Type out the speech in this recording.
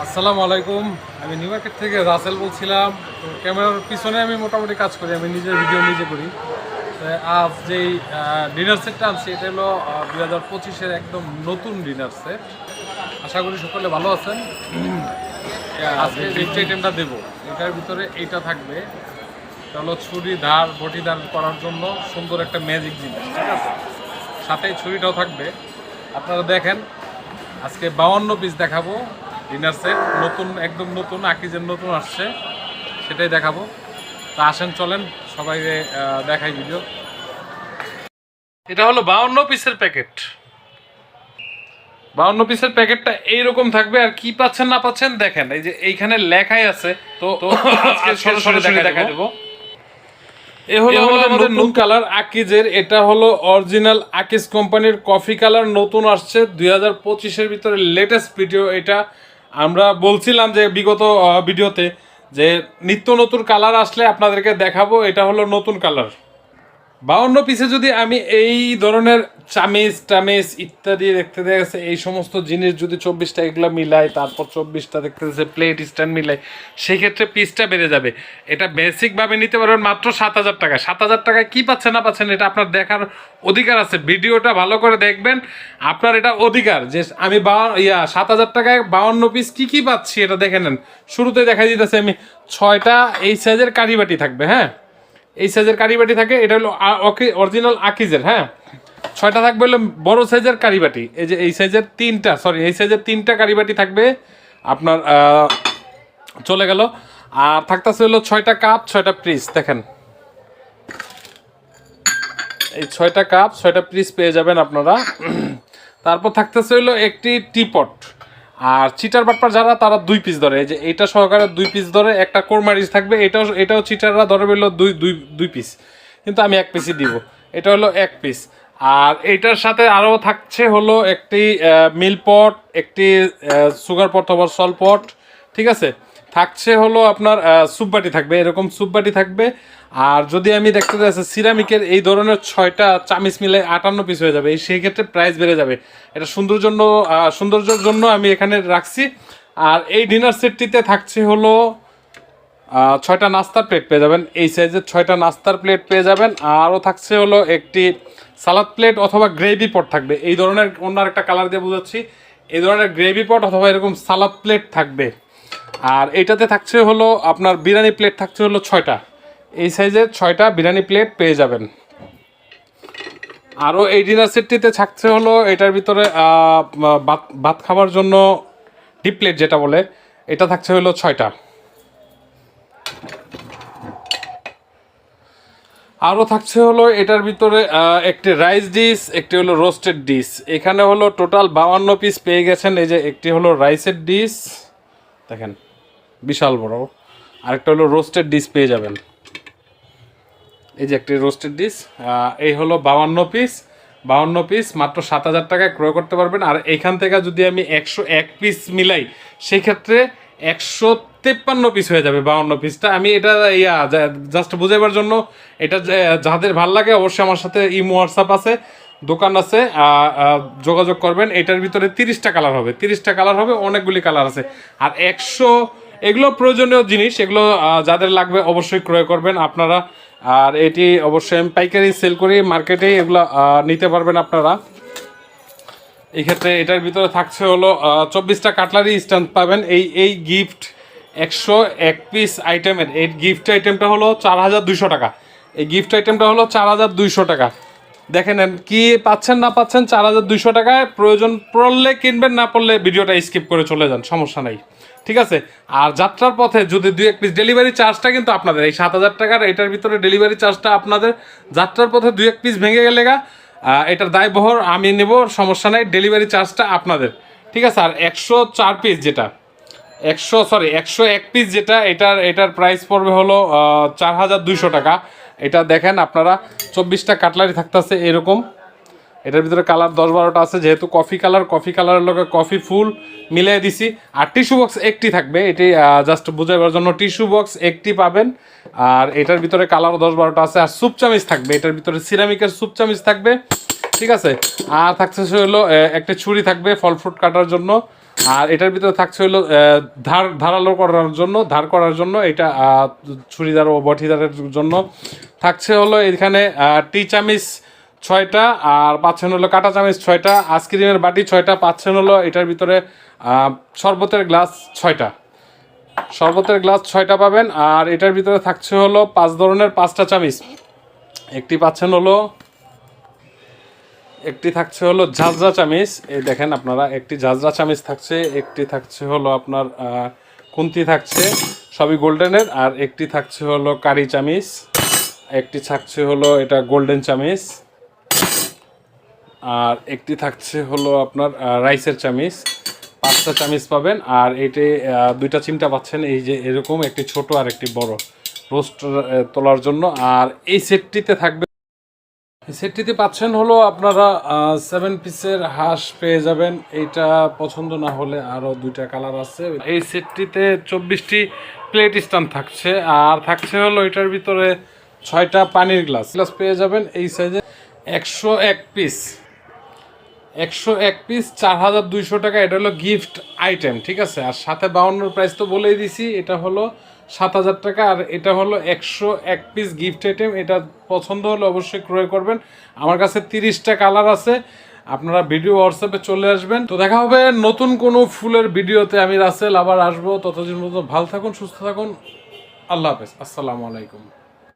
আসসালামু আলাইকুম। আমি নিউ মার্কেট থেকে রাসেল বলছিলাম। তো ক্যামেরার পিছনে আমি মোটামুটি কাজ করি আমি নিজের ভিডিও নিজে করি। আজ যেই ডিনার সেটটা আনছি এটা হলো দুই হাজার পঁচিশের একদম নতুন ডিনার সেট আশা করি সকলে ভালো আছেন। আজকে গিফট আইটেমটা দেবো এটার ভিতরে এইটা থাকবে। এটা হলো ছুরি ধার বটি ধার করার জন্য সুন্দর একটা ম্যাজিক জিনিস ঠিক আছে? সাথে ছুরিটাও থাকবে। আপনারা দেখেন আজকে বাউন্ন পিস দেখাবো। ডিনার সেট নতুন একদম নতুন আকিজের নতুন আসছে। সেটাই দেখাবো। তা আসেন চলেন সবাই দেখাই ভিডিও এটা হলো বাউন্ন পিসের প্যাকেট বাউন্ন পিসের প্যাকেটটা এইরকম থাকবে আর কি পাচ্ছেন না পাচ্ছেন দেখেন। এই যে এইখানে লেখাই আছে তো তো সরাসরি দেখা দেবো। এ হলো আমাদের নতুন কালার আকিজের। এটা হলো অরিজিনাল আকিজ কোম্পানির কফি কালার নতুন আসছে। দুই হাজার পঁচিশের ভিতরে লেটেস্ট ভিডিও এটা। আমরা বলছিলাম যে বিগত ভিডিওতে যে নিত্য নতুন কালার আসলে আপনাদেরকে দেখাবো, এটা হলো নতুন কালার বাউন্ন পিসে যদি আমি এই ধরনের চামিচ টামিজ ইত্যাদি দেখতে দেখেছে এই সমস্ত জিনিস যদি চব্বিশটা এগুলো মিলাই, তারপর চব্বিশটা দেখতে দেখছে প্লেট স্ট্যান্ড মিলাই সেই ক্ষেত্রে পিসটা বেড়ে যাবে। এটা বেসিকভাবে নিতে পারবেন মাত্র সাত হাজার টাকা সাত হাজার টাকায় কী পাচ্ছেন না পাচ্ছেন, এটা আপনার দেখার অধিকার আছে। ভিডিওটা ভালো করে দেখবেন, আপনার এটা অধিকার যে আমি বা, ইয়া, সাত হাজার টাকায় বাউন্ন পিস কী কী পাচ্ছি, এটা দেখে নেন। শুরুতে দেখা দিতেছে আমি, ছয়টা এই সাইজের কারিবাটি থাকবে হ্যাঁ? এই সাইজের কারিবাটি থাকে, এটা হলো অরিজিনাল আকিজের হ্যাঁ? ছয়টা থাকবে হলো বড় সাইজের কারিবাটি। এই যে এই সাইজের তিনটা সরি এই সাইজের তিনটা কারিবাটি থাকবে, আপনার চলে গেল। আর থাকতেছে হলো ছয়টা কাপ, ছয়টা পিস, দেখেন। এই ছয়টা কাপ, ছয়টা পিস পেয়ে যাবেন আপনারা। তারপর থাকতেছে হলো একটি টিপট। আর চিটার বাটপার যারা, তারা দুই পিস ধরে। যে এটা সহকারে দুই পিস ধরে, একটা কোরমারিচ থাকবে, এটাও এটাও চিটাররা ধরে বলল দুই দুই দুই পিস কিন্তু আমি এক পিসই দিব। এটা হলো এক পিস আর এটার সাথে আরও থাকছে হলো একটি মিল পট একটি সুগার পট অথবা সল পট ঠিক আছে? থাকছে হলো আপনার সুপবাটি থাকবে, এরকম সুপবাটি থাকবে। আর যদি আমি দেখতে চাইছি সিরামিকের এই ধরনের ছয়টা চামিচ মিলে আটান্ন পিস হয়ে যাবে, এই সেই ক্ষেত্রে প্রাইস বেড়ে যাবে। এটা সুন্দর জন্য সৌন্দর্যের জন্য আমি এখানে রাখছি। আর এই ডিনার সেটটিতে থাকছে হলো ছয়টা নাস্তার প্লেট পেয়ে যাবেন। এই সাইজের ছয়টা নাস্তার প্লেট পেয়ে যাবেন। আরও থাকছে হলো একটি সালাদ প্লেট অথবা গ্রেভি পট থাকবে। এই ধরনের অন্য একটা কালার দিয়ে বুঝাচ্ছি। এই ধরনের গ্রেভি পট অথবা এরকম সালাদ প্লেট থাকবে। আর এটাতে থাকছে হলো আপনার বিরিয়ানি প্লেট থাকছে হলো ছয়টা। এই সাইজের ছয়টা বিরিয়ানি প্লেট পেয়ে যাবেন। আরও এই ডিনার সেটটিতে থাকছে হলো এটার ভিতরে ভাত ভাত খাওয়ার জন্য ডিপ প্লেট যেটা বলে, এটা থাকছে হলো ছয়টা। আরও থাকছে হলো এটার ভিতরে একটি রাইস ডিশ একটি হলো রোস্টেড ডিশ এখানে হলো টোটাল বাউান্ন পিস পেয়ে গেছেন, এই যে একটি হলো রাইসের ডিশ দেখেন, বিশাল বড়। আরেকটা হলো রোস্টেড ডিশ পেয়ে যাবেন। এই যে একটি রোস্টেড ডিশ এই হলো বাউান্ন পিস বাউান্ন পিস মাত্র সাত হাজার টাকায় ক্রয় করতে পারবেন। আর এখান থেকে যদি আমি একশো এক পিস মিলাই সেই ক্ষেত্রে একশো তেপ্পান্ন পিস হয়ে যাবে বাউন্ন পিসটা আমি এটা, ইয়া জাস্ট বুঝাইবার জন্য এটা যাদের ভালো লাগে অবশ্যই আমার সাথে ইমো, হোয়াটসঅ্যাপ আছে। দোকান আছে যোগাযোগ করবেন, এটার ভিতরে তিরিশটা কালার হবে। তিরিশটা কালার হবে, অনেকগুলি কালার আছে। আর একশো, এগুলো প্রয়োজনীয় জিনিস, এগুলো যাদের লাগবে অবশ্যই ক্রয় করবেন আপনারা। আর এটি অবশ্যই আমি পাইকারি সেল করি, মার্কেটে এগুলো নিতে পারবেন আপনারা। এই ক্ষেত্রে এটার ভিতরে থাকছে হলো চব্বিশটা কাটলারি স্ট্যান্ড পাবেন। এই এই গিফট একশো এক পিস আইটেমের, এই গিফট আইটেমটা হলো চার হাজার দুইশো টাকা। এই গিফট আইটেমটা হলো চার হাজার দুইশো টাকা। দেখে নেন, কি পাচ্ছেন না পাচ্ছেন, চার হাজার দুইশো টাকায় প্রয়োজন পড়লে কিনবেন, না পড়লে ভিডিওটা স্কিপ করে চলে যান, সমস্যা নাই। ঠিক আছে? আর যাত্রার পথে যদি দুই এক পিস ডেলিভারি চার্জটা কিন্তু আপনাদের, এই সাত হাজার টাকার এটার ভিতরে ডেলিভারি চার্জটা আপনাদের, যাত্রার পথে দুই এক পিস ভেঙে গেলে গা এটার দায়বহর আমি নেব, সমস্যা নাই ডেলিভারি চার্জটা আপনাদের। ঠিক আছে? আর একশো চার পিস যেটা, একশো সরি একশো এক পিস যেটা, এটার এটার প্রাইস পড়বে হলো চার হাজার দুইশো টাকা। এটা দেখেন আপনারা, চব্বিশটা কাটলারি থাকতেছে এরকম। এটার ভিতরে কালার দশ বারোটা আছে, যেহেতু কফি কালার, কফি কালারের লগে কফি ফুল মিলিয়ে দিছি। আর টিস্যু বক্স একটি থাকবে, এটি জাস্ট বুঝাইবার জন্য টিস্যু বক্স একটি পাবেন। আর এটার ভিতরে কালার দশ বারোটা আছে, আর সুপ থাকবে, এটার ভিতরে সিরামিকের সুপ থাকবে, ঠিক আছে? আর থাকছে হলো একটা ছুরি থাকবে, ফল ফ্রুট কাটার জন্য। আর এটার ভিতরে থাকছে হলো ধার, ধারালো করার জন্য, ধার করার জন্য, এটা ছুরিদার ও বটিদারের জন্য। থাকছে হলো এখানে টি চামিচ ছয়টা, আর পাচ্ছেন হলো কাটা চামিচ ছয়টা, আইসক্রিমের বাটি ছয়টা, পাচ্ছেন হলো এটার ভিতরে শরবতের গ্লাস ছয়টা। শরবতের গ্লাস ছয়টা পাবেন, আর এটার ভিতরে থাকছে হলো পাঁচ ধরনের পাঁচটা চামিচ। একটি পাচ্ছেন হলো একটি থাকছে হলো ঝাঁঝরা চামিচ। এই দেখেন আপনারা, একটি ঝাঁঝরা চামিচ থাকছে, একটি থাকছে হলো আপনার কুন্তি থাকছে, সবই গোল্ডেনের, আর একটি থাকছে হলো কারি চামিচ, একটি থাকছে হলো এটা গোল্ডেন চামিচ, আর একটি থাকছে হলো আপনার রাইসের চামিচ। পাঁচটা চামিচ পাবেন, আর এটি দুইটা চিমটা পাচ্ছেন, এই যে এরকম একটি ছোট আর একটি বড়, রোস্ট তোলার জন্য। আর এই সেটটিতে থাকবে সেটটিতে পাচ্ছেন হলো আপনারা সেভেন পিসের হাঁস পেয়ে যাবেন। এইটা পছন্দ না হলে আরও দুইটা কালার আছে। এই সেটটিতে চব্বিশটি প্লেট স্ট্যান্ড থাকছে। আর থাকছে হলো এটার ভিতরে ছয়টা পানির গ্লাস গ্লাস পেয়ে যাবেন এই সাইজে একশো এক পিস একশো এক পিস চার হাজার দুইশো টাকা। এটা হলো গিফট আইটেম ঠিক আছে? আর সাথে বাউন্নর প্রাইস তো বলেই দিছি। এটা হলো সাত হাজার টাকা, আর এটা হলো একশো এক পিস গিফট আইটেম এটা পছন্দ হলে অবশ্যই ক্রয় করবেন। আমার কাছে তিরিশটা কালার আছে। আপনারা ভিডিও হোয়াটসঅ্যাপে চলে আসবেন। তো দেখা হবে নতুন কোনো ফুলের ভিডিওতে। আমি রাসেল, আবার আসব। ততদিন মতো ভালো থাকুন, সুস্থ থাকুন। আল্লাহ হাফেজ। আসসালামু আলাইকুম।